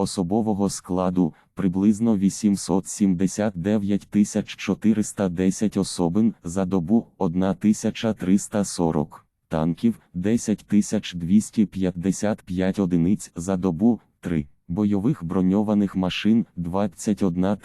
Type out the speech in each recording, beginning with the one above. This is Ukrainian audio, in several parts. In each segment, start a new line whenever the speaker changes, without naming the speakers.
особового складу приблизно 879 410 особин за добу 1340 танків 10 255 одиниць за добу 3 бойових броньованих машин 21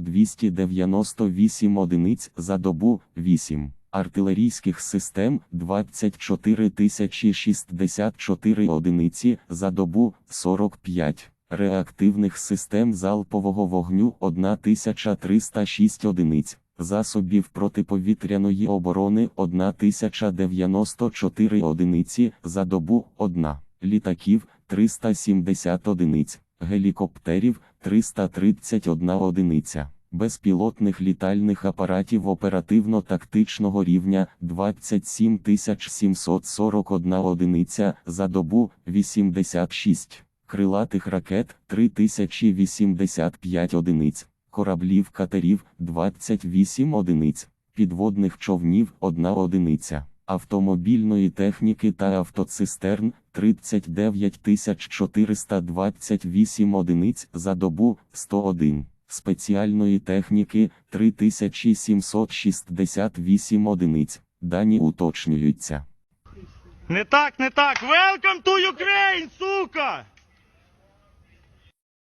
298 одиниць за добу 8 артилерійських систем 24 064 одиниці за добу 45 реактивних систем залпового вогню 1306 одиниць засобів протиповітряної оборони 1094 одиниці за добу 1, літаків 370 одиниць, гелікоптерів 331 одиниця, безпілотних літальних апаратів оперативно-тактичного рівня 27 741 одиниця за добу 86. Крилатих ракет 3085 одиниць, кораблів катерів 28 одиниць, підводних човнів 1 одиниця, автомобільної техніки та автоцистерн 39 428 одиниць за добу 101, спеціальної техніки 3768 одиниць. Дані уточнюються.
Не так, не так. Welcome to Ukraine, сука!